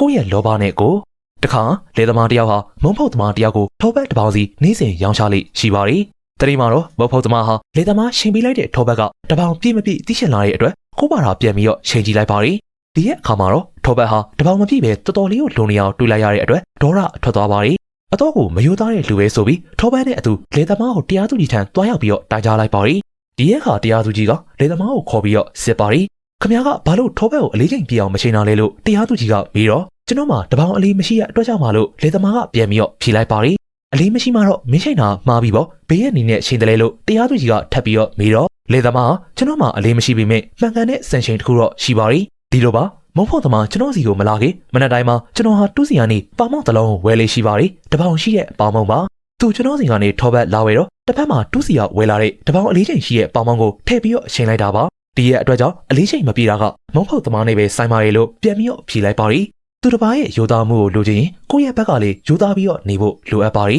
ကိုယ့်ရဲ့လောဘနဲ့ကိုတခါလေသမားတယောက်ဟာမုံဖုတ်သမားတယောက်ကိုထောပတ်တစ်ပေါင်းစီနှင်းစင်ရောင်းချလိရှိပါရီတတိမှာတော့မုံဖုတ်သမားဟာလေသမားရှင်ပေးလိုက်တဲ့ထောပတ်ကတပေါင်းပြည့်မပြည့်သိရှင်လာတဲ့အတွက်ကိုပါတာပြန်ပြီးတော့ချိန်ကြည့်လိုက်ပါရီဒီရဲ့အခါမှာတော့ထောပတ်ဟာတပေါင်းမပြည့်ပဲတော်တော်လေးကိုလုံနေအောင်တွေးလိုက်ရတဲ့အတွက်ဒေါရထွက်သွားပါရီအတော့ကိုမယိုသားတဲ့လူပဲဆိုပြီးထောပတ်နဲ့အတူလေသမားကိုတရားသူကြီးထံတွားရောက်ပြီးတော့တိုင်ကြားလိုက်ပါရီဒီရဲ့အခါတရားသူကြီးကလေသမားကိုခေါ်ပြီးတော့စစ်ပါရီ ခမ ्या ကဘာလို့ထောဘက်ကိုအလေးချိန်ပြအောင်မချိန်တာလဲလို့တရားသူကြီးကမေးတော့ကျွန်တော်မှတပေါင်းအလေးမရှိရအတွက်ကြောင့်မလို့လေသမားကပြန်ပြီးတော့ဖြေလိုက်ပါရီအလေးမရှိမှတော့မင်းချိန်တာမှားပြီပေါ့ဘေးရဲ့အနေနဲ့ချိန်တယ်လေလို့တရားသူကြီးကထပ်ပြီးတော့မေးတော့လေသမားကကျွန်တော်မှအလေးမရှိပေမဲ့မှန်ကန်တဲ့စံချိန်တစ်ခုတော့ရှိပါရီဒီလိုပါမုံဖို့သမားကျွန်တော်စီကိုမလာခင်မနက်တိုင်းမှာကျွန်တော်ဟာတူးစီကနေပါမောက်တစ်လုံးကိုဝယ်လေးရှိပါရီတပေါင်းရှိတဲ့ပေါမောက်ပါသူကျွန်တော်စီကနေထောဘက်လာဝဲတော့တစ်ဖက်မှာတူးစီကဝယ်လာတဲ့တပေါင်းအလေးချိန်ရှိတဲ့ပေါမောက်ကိုထည့်ပြီးတော့အချိန်လိုက်တာပါ ဒီရဲ့အတွက်ကြောင့်အလေးချိန်မပြေတာကမုံဖုတ်သမားနဲ့ပဲဆိုင်ပါရီလို့ပြန်ပြီးတော့ဖြေလိုက်ပါရီသူတစ်ပါးရဲ့ယူသားမှုကိုလိုချင်ရင်ကိုယ့်ရဲ့ဘက်ကလေးယူသားပြီးတော့နေဖို့လိုအပ်ပါရီ